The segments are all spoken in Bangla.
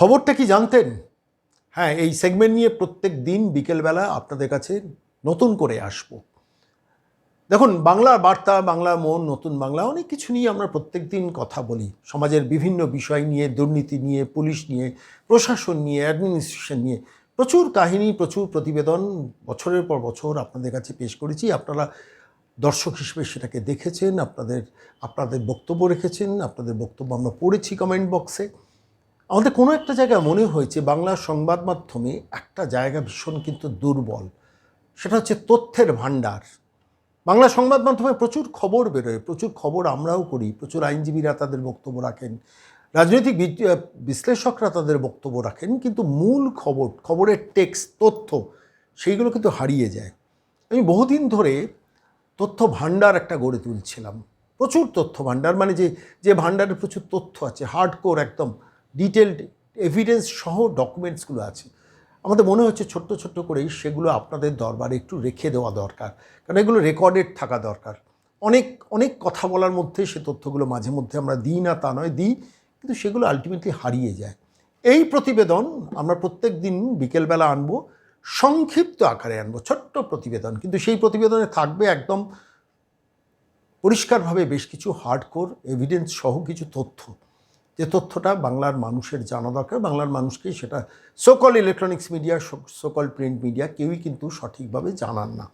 খবরটা কি জানতেন? হ্যাঁ এই সেগমেন্ট নিয়ে প্রত্যেক দিন বিকেলবেলা আপনাদের কাছে নতুন করে আসব। দেখুন, বাংলার বার্তা, বাংলা মন, নতুন বাংলা, অনেক কিছু নিয়ে আমরা প্রত্যেক দিন কথা বলি। সমাজের বিভিন্ন বিষয় নিয়ে, দুর্নীতি নিয়ে, পুলিশ নিয়ে, প্রশাসন নিয়ে অ্যাডমিনিস্ট্রেশন নিয়ে। প্রচুর কাহিনী, প্রচুর প্রতিবেদন বছরের পর বছর আপনাদের কাছে পেশ করেছি। আপনারা দর্শক হিসেবে সেটাকে দেখেছেন, আপনাদের আপনাদের বক্তব্য রেখেছেন, আপনাদের বক্তব্য আমরা পড়েছি কমেন্ট বক্সে আমাদের কোনো একটা জায়গায় মনে হয়েছে, বাংলার সংবাদ মাধ্যমে একটা জায়গা ভীষণ কিন্তু দুর্বল। সেটা হচ্ছে তথ্যের ভাণ্ডার। বাংলা সংবাদ মাধ্যমে প্রচুর খবর বেরোয়, প্রচুর খবর আমরাও করি, প্রচুর আইনজীবীরা তাদের বক্তব্য রাখেন, রাজনৈতিক বিশ্লেষকরা তাদের বক্তব্য রাখেন, কিন্তু মূল খবর, খবরের টেক্সট, তথ্য, সেইগুলো কিন্তু হারিয়ে যায়। আমি বহুদিন ধরে তথ্য ভাণ্ডার একটা গড়ে তুলছিলাম। প্রচুর তথ্য ভাণ্ডার মানে যে যে ভাণ্ডারে প্রচুর তথ্য আছে, হার্ডকোর একদম ডিটেলড এভিডেন্স সহ ডকুমেন্টসগুলো আছে। আমাদের মনে হচ্ছে ছোট্ট ছোট্ট করেই সেগুলো আপনাদের দরবারে একটু রেখে দেওয়া দরকার। কারণ এগুলো রেকর্ডেড থাকা দরকার। অনেক অনেক কথা বলার মধ্যে সে তথ্যগুলো মাঝে মধ্যে আমরা দিই না, তা নয়, দিই, কিন্তু সেগুলো আলটিমেটলি হারিয়ে যায়। এই প্রতিবেদন আমরা প্রত্যেক দিন বিকেলবেলা আনব, সংক্ষিপ্ত আকারে আনব, ছোট্ট প্রতিবেদন। কিন্তু সেই প্রতিবেদনে থাকবে একদম পরিষ্কারভাবে বেশ কিছু হার্ডকোর এভিডেন্স সহ কিছু তথ্য। যে তথ্যটা বাংলার মানুষের জানা দরকার, বাংলার মানুষকে সেটা so called electronics media so called print media কেউই কিন্তু সঠিকভাবে জানান না।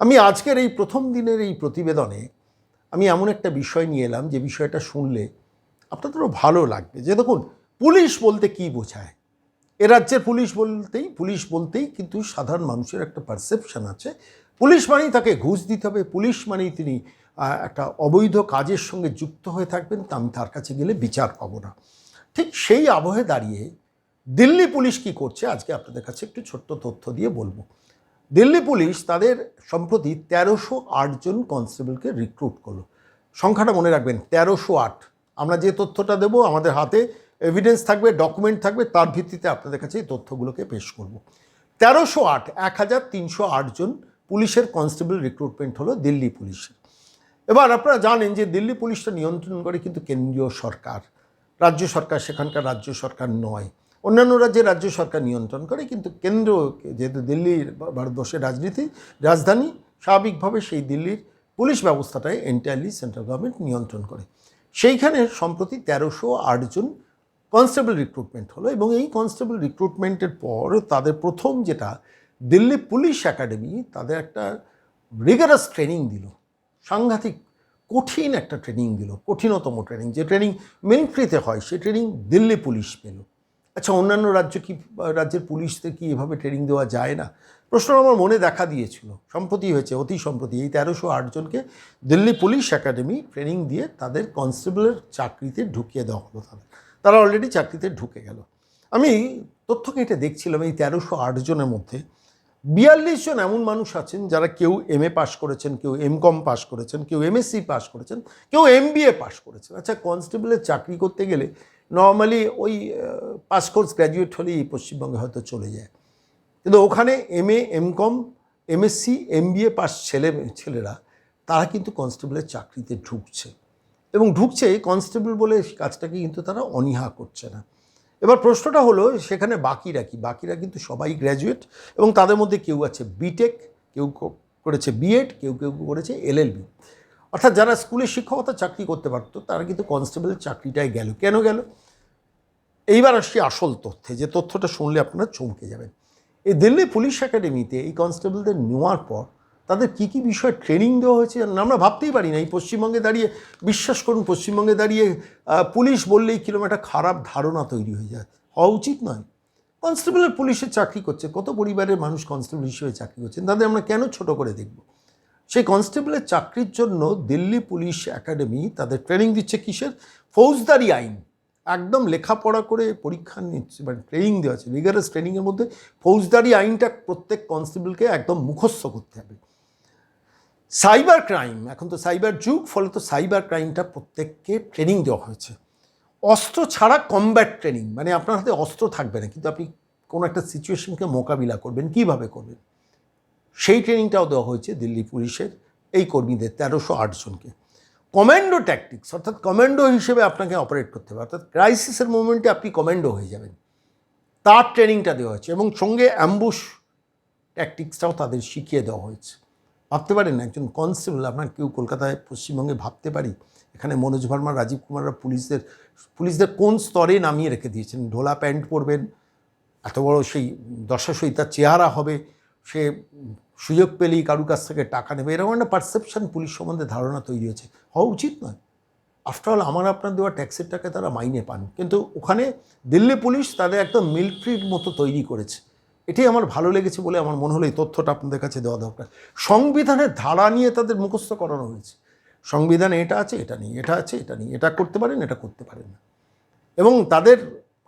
আমি আজকের এই প্রথম দিনের এই প্রতিবেদনে আমি এমন একটা বিষয় নিয়ে এলাম যে বিষয়টা শুনলে আপনাদেরও ভালো লাগবে। যে দেখুন, পুলিশ বলতে কি বোঝায়? এ রাজ্যের পুলিশ বলতেই পুলিশ বলতেই কিন্তু সাধারণ মানুষের একটা পারসেপশন আছে। পুলিশ মানেই তাকে ঘুষ দিতে হবে, পুলিশ মানেই তিনি একটা অবৈধ কাজের সঙ্গে যুক্ত হয়ে থাকবেন, তা আমি তার কাছে গেলে বিচার পাবো না। ঠিক সেই আবহে দাঁড়িয়ে দিল্লি পুলিশ কি করছে, আজকে আপনাদের কাছে একটু ছোট্ট তথ্য দিয়ে বলব। দিল্লি পুলিশ তাদের সম্প্রতি তেরোশো জন কনস্টেবলকে রিক্রুট করল। সংখ্যাটা মনে রাখবেন, তেরোশো আট। আমরা যে তথ্যটা দেব, আমাদের হাতে এভিডেন্স থাকবে ডকুমেন্ট থাকবে, তার ভিত্তিতে আপনাদের কাছে এই তথ্যগুলোকে পেশ করব। তেরোশো আট, এক হাজার তিনশো জন পুলিশের কনস্টেবল রিক্রুটমেন্ট হলো দিল্লি পুলিশের। এবার আপনারা জানেন যে দিল্লি পুলিশটা নিয়ন্ত্রণ করে কিন্তু কেন্দ্রীয় সরকার। রাজ্য সরকার সেখানকার রাজ্য সরকার নয়। অন্যান্য রাজ্যে রাজ্য সরকার নিয়ন্ত্রণ করে কিন্তু কেন্দ্র, যেহেতু দিল্লির ভারতবর্ষের রাজনীতি, রাজধানী, স্বাভাবিকভাবে সেই দিল্লির পুলিশ ব্যবস্থাটাই এন্টায়ারলি সেন্ট্রাল গভর্নমেন্ট নিয়ন্ত্রণ করে। সেইখানে সম্প্রতি তেরোশো আটজন কনস্টেবল রিক্রুটমেন্ট হলো এবং এই কনস্টেবল রিক্রুটমেন্টের পর তাদের প্রথম যেটা দিল্লি পুলিশ একাডেমি তাদের একটা রিগারাস ট্রেনিং দিল। সাংঘাতিক কঠিন একটা ট্রেনিং দিল কঠিনতম ট্রেনিং যে ট্রেনিং মিলিটারিতে হয়, সে ট্রেনিং দিল্লি পুলিশ পেল। আচ্ছা অন্যান্য রাজ্য কি, রাজ্যের পুলিশদের কি এভাবে ট্রেনিং দেওয়া যায় না? প্রশ্ন আমার মনে দেখা দিয়েছিল। সম্প্রতি হয়েছে, অতি সম্প্রতি। এই তেরোশো আটজনকে দিল্লি পুলিশ একাডেমি ট্রেনিং দিয়ে তাদের কনস্টেবলের চাকরিতে ঢুকিয়ে দেওয়া হলো তাদের। তারা অলরেডি চাকরিতে ঢুকে গেল। আমি তথ্য কেটে দেখছিলাম এই তেরোশো আটজনের মধ্যে বিয়াল্লিশ জন এমন মানুষ আছেন যারা কেউ এম এ পাশ করেছেন, কেউ এম কম পাশ করেছেন, কেউ এম এমএসসি পাশ করেছেন, কেউ এম বি এ পাশ করেছেন। আচ্ছা কনস্টেবলের চাকরি করতে গেলে নর্মালি ওই পাস কোর্স গ্র্যাজুয়েট হলেই এই পশ্চিমবঙ্গে হয়তো চলে যায়। কিন্তু ওখানে M A M com M MSc M pass ছেলে, ছেলেরা, তারা কিন্তু কনস্টেবলের চাকরিতে ঢুকছে। এবং ঢুকছে কনস্টেবল বলে কাজটাকে কিন্তু তারা অনীহা করছে না। এবার প্রশ্নটা হলো, সেখানে বাকিরা কি? বাকিরা কিন্তু সবাই গ্র্যাজুয়েট এবং তাদের মধ্যে কেউ আছে বিটেক কেউ করেছে বিএড কেউ কেউ করেছে এলএলবি অর্থাৎ যারা স্কুলে শিক্ষকতা চাকরি করতে পারতো, তারা কিন্তু কনস্টেবলের চাকরিটাই গেল। কেন গেল? এইবার আসছি আসল তথ্যে, যে তথ্যটা শুনলে আপনারা চমকে যাবেন। এই দিল্লি পুলিশ একাডেমিতে এই কনস্টেবলদের নেওয়ার পর তাদের কী কী বিষয়ে ট্রেনিং দেওয়া হয়েছে আমরা ভাবতেই পারি না। এই পশ্চিমবঙ্গে দাঁড়িয়ে, বিশ্বাস করুন, পশ্চিমবঙ্গে দাঁড়িয়ে পুলিশ বললেই কীরকম একটা খারাপ ধারণা তৈরি হয়ে যায়। হওয়া উচিত নয়। কনস্টেবলের পুলিশের চাকরি করছে, কত পরিবারের মানুষ কনস্টেবল হিসেবে চাকরি করছেন তাদের আমরা কেন ছোট করে দেখব? সেই কনস্টেবলের চাকরির জন্য দিল্লি পুলিশ একাডেমি তাদের ট্রেনিং দিচ্ছে কিসের? ফৌজদারি আইন। একদম লেখাপড়া করে পরীক্ষা নিচ্ছে মানে ট্রেনিং দেওয়া আছে। রিগারাস ট্রেনিংয়ের মধ্যে ফৌজদারি আইনটা প্রত্যেক কনস্টেবলকে একদম মুখস্থ করতে হবে। সাইবার ক্রাইম, এখন তো সাইবার যুগ, ফলে তো সাইবার ক্রাইমটা প্রত্যেককে ট্রেনিং দেওয়া হয়েছে। অস্ত্র ছাড়া কমব্যাট ট্রেনিং মানে আপনার হাতে অস্ত্র থাকবে না, কিন্তু আপনি কোনো একটা সিচুয়েশনকে মোকাবিলা করবেন, কীভাবে করবেন? সেই ট্রেনিংটাও দেওয়া হয়েছে দিল্লি পুলিশের, এই কর্মীদের তেরোশো আটজনকে কমান্ডো ট্যাকটিক্স অর্থাৎ কমান্ডো হিসেবে আপনাকে অপারেট করতে হবে, অর্থাৎ ক্রাইসিসের মোমেন্টে আপনি কমান্ডো হয়ে যাবেন। তার ট্রেনিংটা দেওয়া হয়েছে এবং সঙ্গে অ্যাম্বুশ ট্যাকটিক্সটাও তাদের শিখিয়ে দেওয়া হয়েছে। ভাবতে পারেন একজন কনস্টেবল আপনার কেউ কলকাতায়, পশ্চিমবঙ্গে ভাবতে পারি। এখানে মনোজ ভার্মা, রাজীব কুমাররা পুলিশদের পুলিশদের কোন স্তরে নামিয়ে রেখে দিয়েছেন? ঢোলা প্যান্ট পরবেন, এত বড় সেই দশা তার চেহারা হবে, সে সুযোগ পেলেই কারুর কাছ থেকে টাকা নেবে, এরকম একটা পারসেপশন পুলিশ সম্বন্ধে ধারণা তৈরি হয়েছে। হওয়া উচিত নয়। আফটারঅল আমার আপনার দেওয়া ট্যাক্সের টাকা তারা মাইনে পান। কিন্তু ওখানে দিল্লি পুলিশ তাদের একদম মিলিটারির মতো তৈরি করেছে। এটাই আমার ভালো লেগেছে বলে আমার মনে হলো এই তথ্যটা আপনাদের কাছে দেওয়া দরকার। সংবিধানের ধারা নিয়ে তাদের মুখস্থ করানো হয়েছে। সংবিধানে এটা আছে, এটা নেই, এটা আছে, এটা নেই, এটা করতে পারেন, এটা করতে পারেন না। এবং তাদের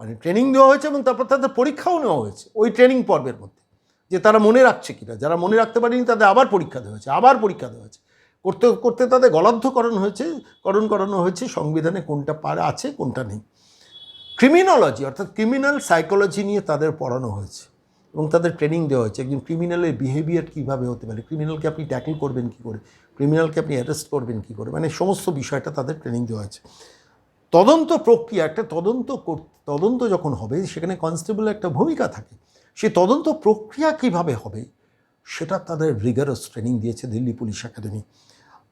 মানে ট্রেনিং দেওয়া হয়েছে এবং তারপর তাদের পরীক্ষাও নেওয়া হয়েছে ওই ট্রেনিং পর্বের মধ্যে। যে তারা মনে রাখছে কিনা, যারা মনে রাখতে পারেনি তাদের আবার পরীক্ষা দেওয়া হয়েছে, আবার পরীক্ষা দেওয়া হয়েছে। করতে করতে তাদের গলাদ্ধ করানো হয়েছে, করণ করানো হয়েছে সংবিধানে কোনটা পার আছে, কোনটা নেই। ক্রিমিনোলজি অর্থাৎ ক্রিমিনাল সাইকোলজি নিয়ে তাদের পড়ানো হয়েছে। এবং তাদের ট্রেনিং দেওয়া হয়েছে। একজন ক্রিমিনালের বিহেভিয়ার কীভাবে হতে পারে? ক্রিমিনালকে আপনি ট্যাকল করবেন কী করে? ক্রিমিনালকে আপনি অ্যারেস্ট করবেন কী করে? মানে সমস্ত বিষয়টা তাদের ট্রেনিং দেওয়া হয়েছে। তদন্ত প্রক্রিয়া, একটা তদন্ত তদন্ত যখন হবে, সেখানে কনস্টেবল একটা ভূমিকা থাকে। সেই তদন্ত প্রক্রিয়া কীভাবে হবে, সেটা তাদের রিগারাস ট্রেনিং দিয়েছে Delhi police academy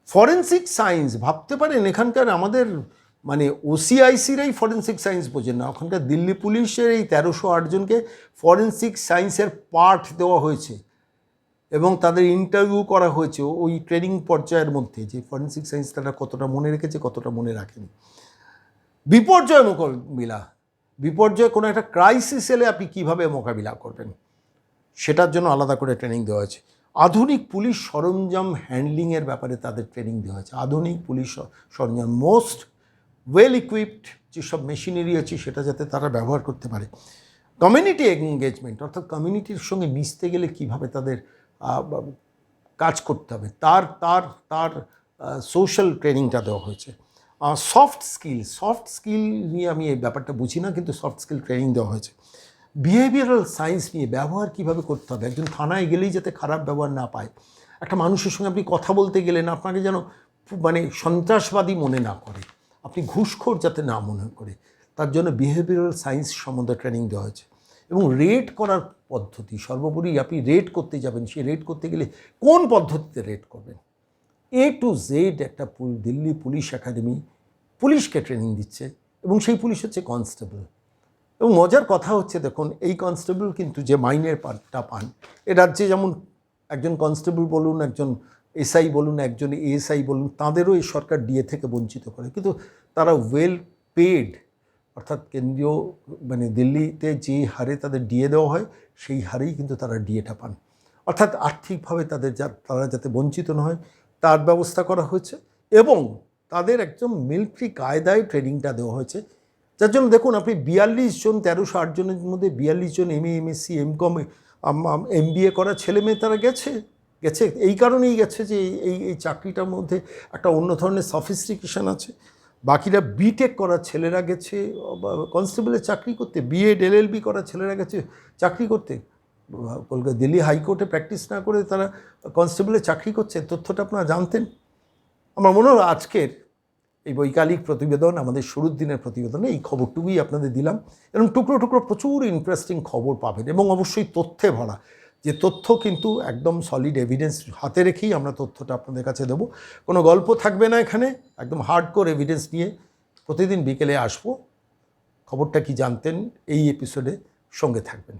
forensic science ভাবতে পারেন, এখানকার আমাদের মানে ওসিআইসিরাই ফরেন্সিক সায়েন্স বোঝেন না। ওখানকার দিল্লি পুলিশের এই তেরোশো আটজনকে ফরেন্সিক সায়েন্সের পাঠ দেওয়া হয়েছে এবং তাদের ইন্টারভিউ করা হয়েছে ওই ট্রেনিং পর্যায়ের মধ্যে যে ফরেন্সিক সায়েন্স তারা কতটা মনে রেখেছে, কতটা মনে রাখেনি। বিপর্যয় মোকাবিলা, বিপর্যয় কোনো একটা ক্রাইসিস এলে আপনি কীভাবে মোকাবিলা করবেন, সেটার জন্য আলাদা করে ট্রেনিং দেওয়া হয়েছে। আধুনিক পুলিশ সরঞ্জাম হ্যান্ডলিংয়ের ব্যাপারে তাদের ট্রেনিং দেওয়া হয়েছে। আধুনিক পুলিশ সরঞ্জাম মোস্ট ওয়েল ইকুইপড যেসব মেশিনারি আছে সেটা যাতে তারা ব্যবহার করতে পারে। কমিউনিটি এঙ্গেজমেন্ট অর্থাৎ কমিউনিটির সঙ্গে মিশতে গেলে কীভাবে তাদের কাজ করতে হবে, তার তার তার সোশ্যাল ট্রেনিংটা দেওয়া হয়েছে। সফট স্কিল সফট স্কিল নিয়ে আমি এই ব্যাপারটা বুঝি না, কিন্তু সফট স্কিল ট্রেনিং দেওয়া হয়েছে। বিহেভিয়ারাল সায়েন্স নিয়ে ব্যবহার কীভাবে করতে হবে? একজন থানায় গেলেই যাতে খারাপ ব্যবহার না পায়। একটা মানুষের সঙ্গে আপনি কথা বলতে গেলেন আপনাকে যেন মানে সন্ত্রাসবাদী মনে না করে। আপনি ঘুষখোর যাতে না মনে করে। তার জন্য বিহেভিয়ারাল সায়েন্স সম্বন্ধে ট্রেনিং দেওয়া হয়েছে। এবং রেট করার পদ্ধতি, সর্বোপরি আপনি রেট করতে যাবেন, সেই রেট করতে গেলে কোন পদ্ধতিতে রেট করবেন? এ টু জেড একটা দিল্লি পুলিশ একাডেমি পুলিশকে ট্রেনিং দিচ্ছে এবং সেই পুলিশ হচ্ছে কনস্টেবল এবং মজার কথা হচ্ছে দেখুন, এই কনস্টেবল কিন্তু যে মাইনের পাটটা পান, এ রাজ্যে যেমন একজন কনস্টেবল বলুন, একজন এসআই বলুন, একজন এএসআই বলুন, তাদেরও এই সরকার ডিএ থেকে বঞ্চিত করে। কিন্তু তারা ওয়েল পেড অর্থাৎ কেন্দ্রীয় মানে দিল্লিতে যে হারে তাদের ডিএ দেওয়া হয়, সেই হারেই কিন্তু তারা ডিএটা পান। অর্থাৎ আর্থিকভাবে তাদের যা, তারা যাতে বঞ্চিত না হয়, তার ব্যবস্থা করা হয়েছে এবং তাদের একদম মিলিটারি কায়দায় ট্রেনিংটা দেওয়া হয়েছে। যার জন্য দেখুন, আপনি বিয়াল্লিশ জন, তেরোশো আট জনের মধ্যে বিয়াল্লিশ জন M A MSc M com M B A করা ছেলে মেয়ে তারা গেছে। গেছে। এই কারণেই গেছে যে এই- এই চাকরিটার মধ্যে একটা অন্য ধরনের সফিস্টিকেশন আছে। বাকিরা বিটেক করা ছেলেরা গেছে কনস্টেবলের চাকরি করতে বিএড এলএলবি করা ছেলেরা গেছে চাকরি করতে। কলকাতা দিল্লি হাইকোর্টে প্র্যাকটিস না করে তারা কনস্টেবলের চাকরি করছে তথ্যটা আপনারা জানতেন। আমার মনে হলো আজকের এই বৈকালিক প্রতিবেদন, আমাদের শুরুর দিনের প্রতিবেদনে এই খবরটুকুই আপনাদের দিলাম। এরকম টুকরো টুকরো প্রচুর ইন্টারেস্টিং খবর পাবেন এবং অবশ্যই তথ্যে ভরা। যে তথ্য কিন্তু একদম সলিড এভিডেন্স হাতে রেখেই আমরা তথ্যটা আপনাদের কাছে দেবো। কোনো গল্প থাকবে না এখানে, একদম হার্ডকোর এভিডেন্স নিয়ে প্রতিদিন বিকেলে আসব। খবরটা কি জানতেন এই এপিসোডে সঙ্গে থাকবেন।